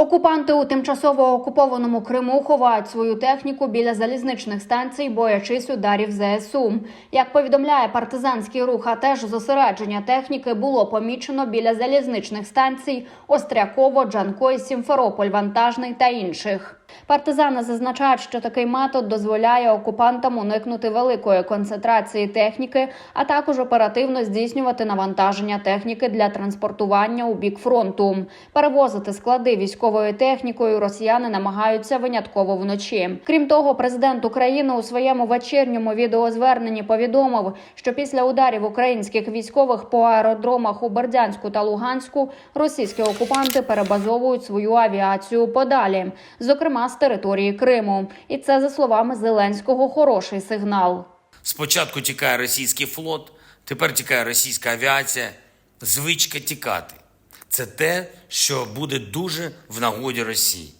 Окупанти у тимчасово окупованому Криму ховають свою техніку біля залізничних станцій, боячись ударів ЗСУ. Як повідомляє партизанський рух, а теж зосередження техніки було помічено біля залізничних станцій Остряково, Джанкой, Сімферополь, Вантажний та інших. Партизани зазначають, що такий метод дозволяє окупантам уникнути великої концентрації техніки, а також оперативно здійснювати навантаження техніки для транспортування у бік фронту. Перевозити склади військовою технікою росіяни намагаються винятково вночі. Крім того, президент України у своєму вечірньому відеозверненні повідомив, що після ударів українських військових по аеродромах у Бердянську та Луганську російські окупанти перебазовують свою авіацію подалі, зокрема з території Криму. І це за словами Зеленського хороший сигнал. Спочатку тікає російський флот, тепер тікає російська авіація. Звичка тікати. Це те, що буде дуже в нагоді Росії,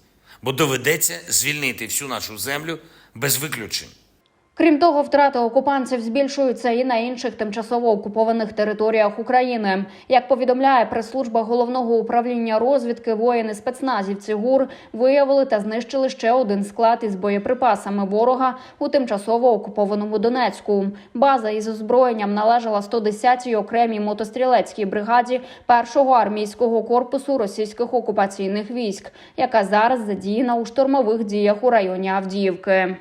бо доведеться звільнити всю нашу землю без виключень. Крім того, втрати окупантів збільшуються і на інших тимчасово окупованих територіях України. Як повідомляє прес-служба головного управління розвідки, воїни спецназівці ГУР виявили та знищили ще один склад із боєприпасами ворога у тимчасово окупованому Донецьку. База із озброєнням належала 110-й окремій мотострілецькій бригаді першого армійського корпусу російських окупаційних військ, яка зараз задіяна у штурмових діях у районі Авдіївки.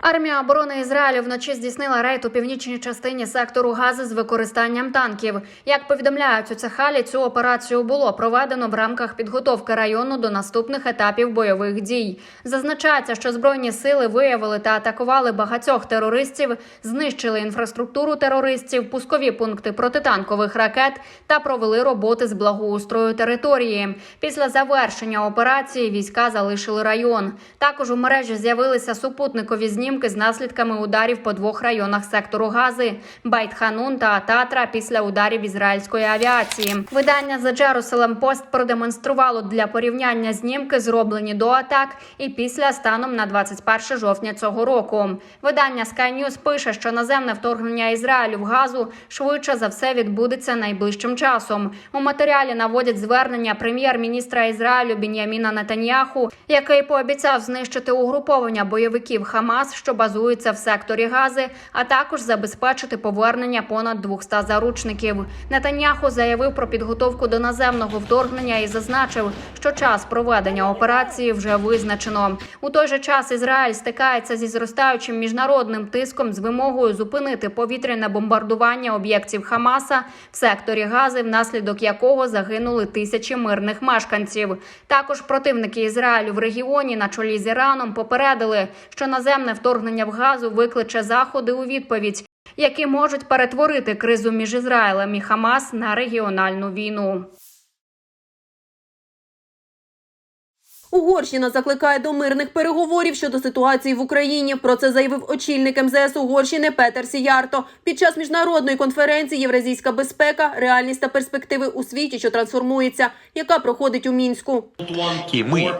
Армія оборони Ізраїлю вночі здійснила рейд у північній частині сектору Гази з використанням танків. Як повідомляють у Цехалі, цю операцію було проведено в рамках підготовки району до наступних етапів бойових дій. Зазначається, що збройні сили виявили та атакували багатьох терористів, знищили інфраструктуру терористів, пускові пункти протитанкових ракет та провели роботи з благоустрою території. Після завершення операції війська залишили район. Також у мережі з'явилися супутникові знімки з наслідками ударів по двох районах сектору Гази Байт-Ханун та Татра після ударів ізраїльської авіації. Видання The Jerusalem Post продемонструвало для порівняння знімки, зроблені до атак і після станом на 21 жовтня цього року. Видання Sky News пише, що наземне вторгнення Ізраїлю в Газу швидше за все відбудеться найближчим часом. У матеріалі наводять звернення прем'єр-міністра Ізраїлю Бін'яміна Нетаньяху, який пообіцяв знищити угруповання бойовиків Хамас, що базується в секторі Гази, а також забезпечити повернення понад 200 заручників. Нетаньяху заявив про підготовку до наземного вторгнення і зазначив, що час проведення операції вже визначено. У той же час Ізраїль стикається зі зростаючим міжнародним тиском з вимогою зупинити повітряне бомбардування об'єктів Хамаса в секторі Гази, внаслідок якого загинули тисячі мирних мешканців. Також противники Ізраїлю в регіоні на чолі з Іраном попередили, що наземне вторгнення в Газу викличе заходи у відповідь, які можуть перетворити кризу між Ізраїлем і Хамас на регіональну війну. Угорщина закликає до мирних переговорів щодо ситуації в Україні. Про це заявив очільник МЗС Угорщини Петер Сіярто під час міжнародної конференції Євразійська безпека, реальність та перспективи у світі, що трансформується, яка проходить у мінську. И мы,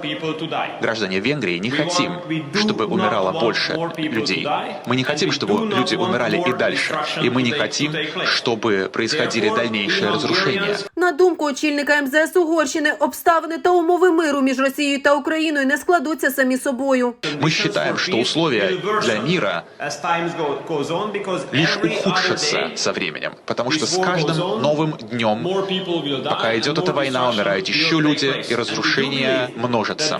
граждане Венгрии, не хотим, чтобы умирало больше людей. Мы не хотим, чтобы люди умирали и дальше. И мы не хотим, чтобы происходили дальнейшие разрушения. На думку очільника МЗС Угорщини, обставини та умови миру між Росією та Україною не складуться самі собою. Мы считаем, что условия для мира лишь ухудшатся со временем, потому что с каждым новым днем, пока идет эта война, умирают еще люди, и разрушения множатся.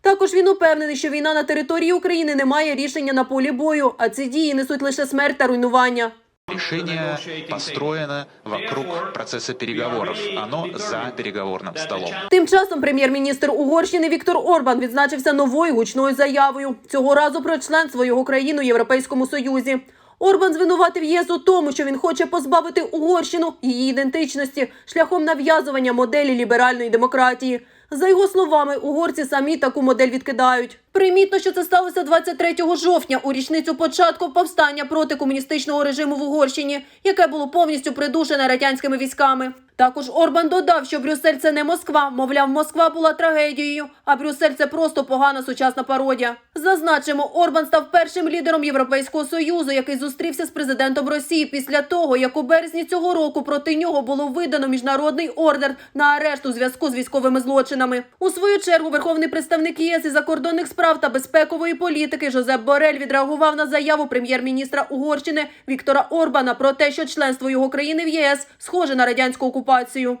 Також він упевнений, що війна на території України не має рішення на полі бою, а ці дії несуть лише смерть та руйнування. Решение построено вокруг процесса переговоров. Оно за переговорным столом. Тим часом прем'єр-міністр Угорщини Віктор Орбан відзначився новою гучною заявою цього разу про членство його країни у Європейському Союзі. Орбан звинуватив ЄС у тому, що він хоче позбавити Угорщину її ідентичності шляхом нав'язування моделі ліберальної демократії. За його словами, угорці самі таку модель відкидають. Примітно, що це сталося 23 жовтня у річницю початку повстання проти комуністичного режиму в Угорщині, яке було повністю придушене радянськими військами. Також Орбан додав, що Брюссель це не Москва. Мовляв, Москва була трагедією, а Брюссель це просто погана сучасна пародія. Зазначимо, Орбан став першим лідером Європейського союзу, який зустрівся з президентом Росії після того, як у березні цього року проти нього було видано міжнародний ордер на арешт у зв'язку з військовими злочинами. У свою чергу верховний представник ЄС із закордонних справ та безпекової політики Жозеп Борель відреагував на заяву прем'єр-міністра Угорщини Віктора Орбана про те, що членство його країни в ЄС схоже на радянську окупацію.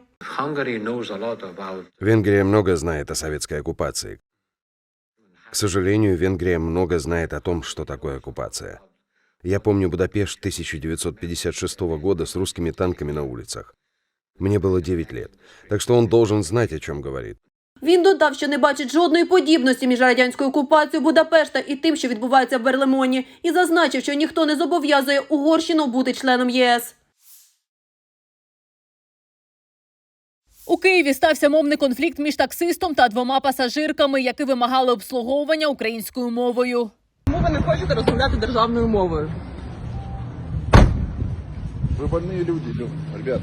Венгрия много знает о советской оккупации. К сожалению, Венгрия много знает о том, что такое оккупация. Я помню Будапешт 1956 года с русскими танками на улицах. Мне было 9 лет, так что он должен знать, о чем говорит. Він додав, що не бачить жодної подібності між радянською окупацією Будапешта і тим, що відбувається в Берлемоні, і зазначив, що ніхто не зобов'язує Угорщину бути членом ЄС. У Києві стався мовний конфлікт між таксистом та двома пасажирками, які вимагали обслуговування українською мовою. Чому ви не хочете розмовляти державною мовою? Вы больные люди, Лё, ребят.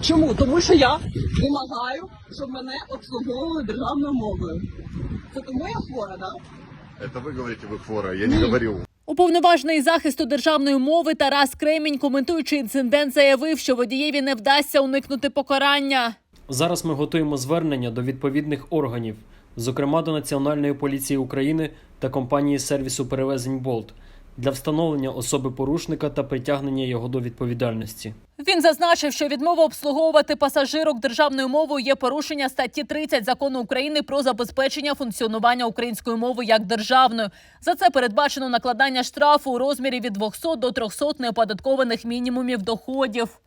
Чому? Тому що я вимагаю, щоб мене обслуговували державною мовою. Це тому я хвора, так? Это вы говорите, вы хвора, я не говорил. Уповноважений захисту державної мови Тарас Кремінь, коментуючи інцидент, заявив, що водієві не вдасться уникнути покарання. Зараз ми готуємо звернення до відповідних органів, зокрема до Національної поліції України та компанії сервісу перевезень Болт для встановлення особи порушника та притягнення його до відповідальності. Він зазначив, що відмова обслуговувати пасажирок державною мовою є порушення статті 30 закону України про забезпечення функціонування української мови як державної. За це передбачено накладання штрафу у розмірі від 200 до 300 неоподаткованих мінімумів доходів.